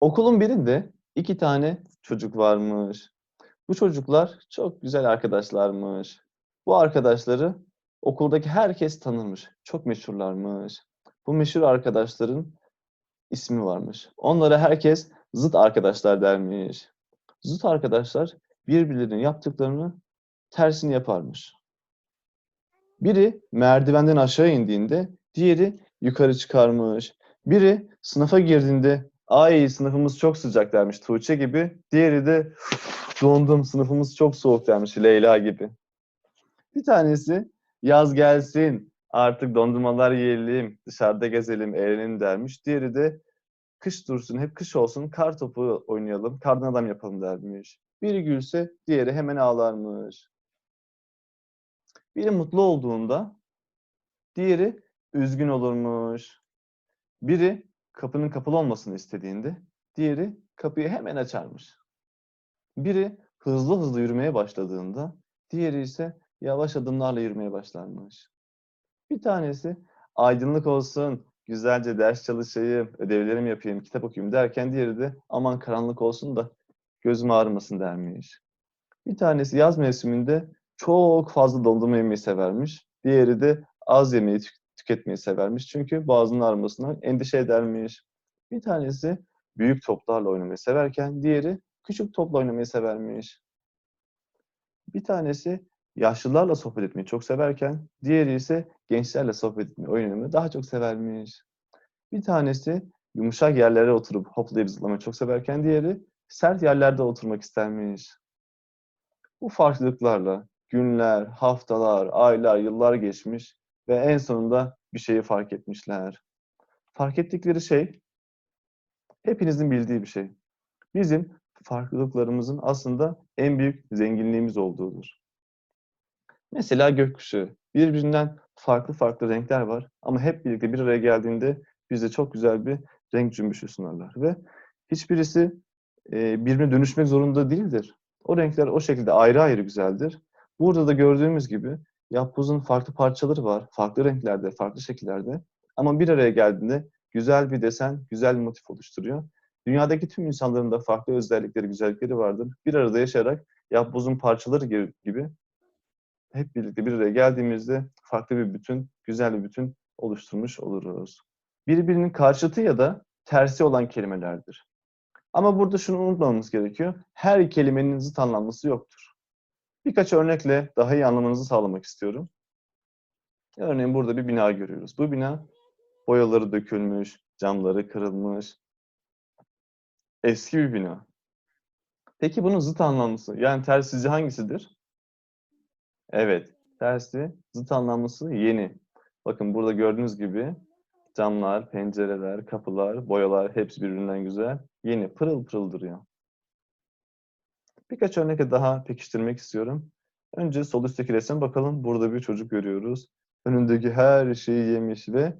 Okulun birinde iki tane çocuk varmış. Bu çocuklar çok güzel arkadaşlarmış. Bu arkadaşları okuldaki herkes tanırmış. Çok meşhurlarmış. Bu meşhur arkadaşların ismi varmış. Onlara herkes zıt arkadaşlar dermiş. Zıt arkadaşlar birbirlerinin yaptıklarını tersini yaparmış. Biri merdivenden aşağı indiğinde diğeri yukarı çıkarmış. Biri sınıfa girdiğinde ay sınıfımız çok sıcak dermiş Tuğçe gibi. Diğeri de dondum sınıfımız çok soğuk dermiş Leyla gibi. Bir tanesi yaz gelsin artık dondurmalar yiyelim, dışarıda gezelim, eğlenelim dermiş. Diğeri de kış dursun, hep kış olsun, kar topu oynayalım, kardan adam yapalım dermiş. Biri gülse diğeri hemen ağlarmış. Biri mutlu olduğunda diğeri üzgün olurmuş. Biri kapının kapalı olmasını istediğinde diğeri kapıyı hemen açarmış. Biri hızlı hızlı yürümeye başladığında diğeri ise yavaş adımlarla yürümeye başlarmış. Bir tanesi aydınlık olsun, güzelce ders çalışayım, ödevlerimi yapayım, kitap okuyayım derken diğeri de aman karanlık olsun da gözüm ağrımasın dermiş. Bir tanesi yaz mevsiminde çok fazla dondurma yemeyi severmiş. Diğeri de az yemeği tük- tüketmeyi severmiş. Çünkü boğazının ağrımasından endişe edermiş. Bir tanesi büyük toplarla oynamayı severken diğeri küçük topla oynamayı severmiş. Bir tanesi yaşlılarla sohbet etmeyi çok severken diğeri ise gençlerle sohbet etmeyi, oynamayı daha çok severmiş. Bir tanesi yumuşak yerlere oturup hoplayıp zıplamayı çok severken diğeri sert yerlerde oturmak istermiş. Bu farklılıklarla günler, haftalar, aylar, yıllar geçmiş ve en sonunda bir şeyi fark etmişler. Fark ettikleri şey hepinizin bildiği bir şey. Bizim farklılıklarımızın aslında en büyük zenginliğimiz olduğudur. Mesela gökkuşağı. Birbirinden farklı farklı renkler var ama hep birlikte bir araya geldiğinde bize çok güzel bir renk cümbüşü sunarlar ve hiçbirisi e, birbirine dönüşmek zorunda değildir. O renkler o şekilde ayrı ayrı güzeldir. Burada da gördüğümüz gibi yapbozun farklı parçaları var. Farklı renklerde, farklı şekillerde. Ama bir araya geldiğinde güzel bir desen, güzel bir motif oluşturuyor. Dünyadaki tüm insanların da farklı özellikleri, güzellikleri vardır. Bir arada yaşayarak yapbozun parçaları gibi- hep birlikte bir araya geldiğimizde farklı bir bütün, güzel bir bütün oluşturmuş oluruz. Birbirinin karşıtı ya da tersi olan kelimelerdir. Ama burada şunu unutmamamız gerekiyor. Her kelimenin zıt anlamlısı yoktur. Birkaç örnekle daha iyi anlamanızı sağlamak istiyorum. Örneğin burada bir bina görüyoruz. Bu bina boyaları dökülmüş, camları kırılmış. Eski bir bina. Peki bunun zıt anlamlısı, yani ters sizce hangisidir? Evet, tersi, zıt anlamlısı yeni. Bakın burada gördüğünüz gibi camlar, pencereler, kapılar, boyalar hepsi birbirinden güzel. Yeni, pırıl pırıl duruyor. Birkaç örnekle daha pekiştirmek istiyorum. Önce sol üstteki resme bakalım. Burada bir çocuk görüyoruz. Önündeki her şeyi yemiş ve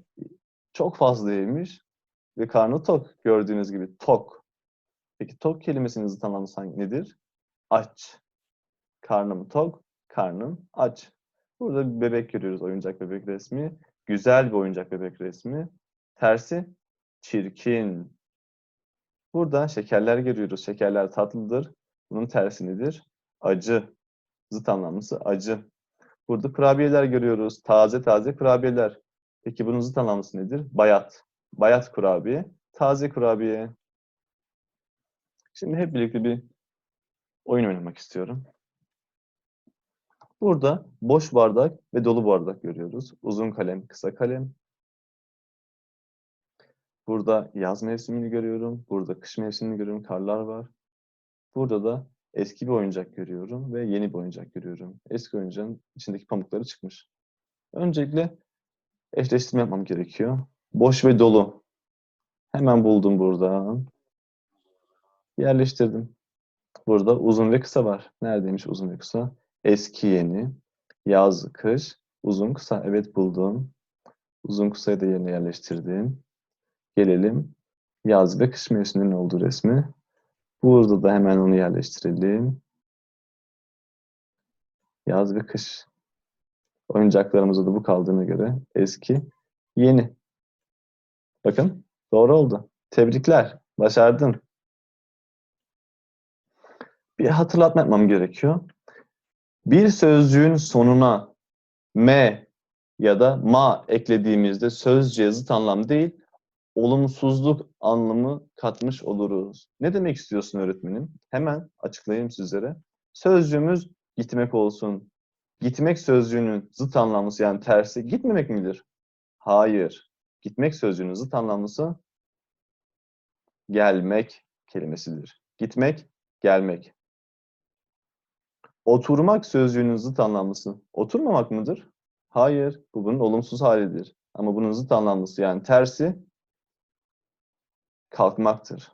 çok fazla yemiş ve karnı tok. Gördüğünüz gibi tok. Peki tok kelimesinin anlamlısı hangi- nedir? Aç. Karnım tok, karnım aç. Burada bir bebek görüyoruz, oyuncak bebek resmi. Güzel bir oyuncak bebek resmi. Tersi çirkin. Burada şekerler görüyoruz. Şekerler tatlıdır. Bunun tersi nedir? Acı. Zıt anlamlısı acı. Burada kurabiyeler görüyoruz. Taze taze kurabiyeler. Peki bunun zıt anlamlısı nedir? Bayat. Bayat kurabiye. Taze kurabiye. Şimdi hep birlikte bir oyun oynamak istiyorum. Burada boş bardak ve dolu bardak görüyoruz. Uzun kalem, kısa kalem. Burada yaz mevsimini görüyorum. Burada kış mevsimini görüyorum. Karlar var. Burada da eski bir oyuncak görüyorum ve yeni bir oyuncak görüyorum. Eski oyuncağın içindeki pamukları çıkmış. Öncelikle eşleştirme yapmam gerekiyor. Boş ve dolu. Hemen buldum buradan. Yerleştirdim. Burada uzun ve kısa var. Neredeymiş uzun ve kısa? Eski yeni, yaz, kış, uzun kısa. Evet buldum. Uzun kısayı da yerine yerleştirdim. Gelelim yaz ve kış mevsiminin olduğu resmi. Burada da hemen onu yerleştirelim. Yaz ve kış. Oyuncaklarımızda da bu kaldığına göre eski, yeni. Bakın doğru oldu. Tebrikler. Başardın. Bir hatırlatma yapmam gerekiyor. Bir sözcüğün sonuna m ya da ma eklediğimizde sözcü yazıt anlam değil, olumsuzluk anlamı katmış oluruz. Ne demek istiyorsun öğretmenim? Hemen açıklayayım sizlere. Sözcüğümüz gitmek olsun. Gitmek sözcüğünün zıt anlamlısı yani tersi gitmemek midir? Hayır. Gitmek sözcüğünün zıt anlamlısı gelmek kelimesidir. Gitmek, gelmek. Oturmak sözcüğünün zıt anlamlısı oturmamak mıdır? Hayır. Bu bunun olumsuz halidir. Ama bunun zıt anlamlısı yani tersi kalkmaktır.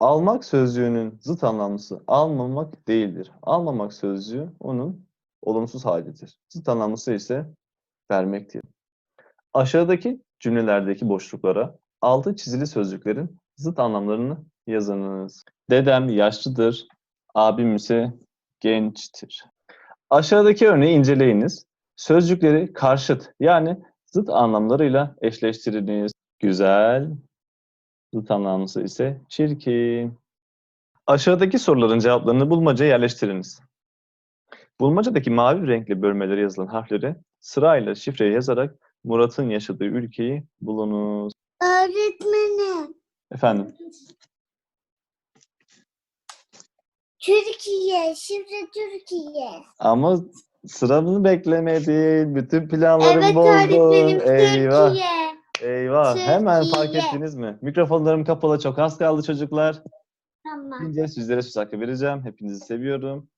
Almak sözcüğünün zıt anlamlısı almamak değildir. Almamak sözcüğü onun olumsuz halidir. Zıt anlamlısı ise vermektir. Aşağıdaki cümlelerdeki boşluklara altı çizili sözcüklerin zıt anlamlarını yazınız. Dedem yaşlıdır, abim ise gençtir. Aşağıdaki örneği inceleyiniz. Sözcükleri karşıt yani zıt anlamlarıyla eşleştiriniz. Güzel, zıt anlamlısı ise çirkin. Aşağıdaki soruların cevaplarını bulmaca yerleştiriniz. Bulmacadaki mavi renkli bölmelere yazılan harfleri sırayla şifreye yazarak Murat'ın yaşadığı ülkeyi bulunuz. Öğretmenim. Efendim, Türkiye, şifre Türkiye. ama sıramızı beklemedin. Bütün planlarımı Evet bozdun. öğretmenim Eyvah, Türkiye. Eyvah. Hemen fark Türkiye. ettiniz mi? Mikrofonlarım kapalı, çok az kaldı çocuklar. Tamam. Şimdi sizlere söz hakkı vereceğim. Hepinizi seviyorum.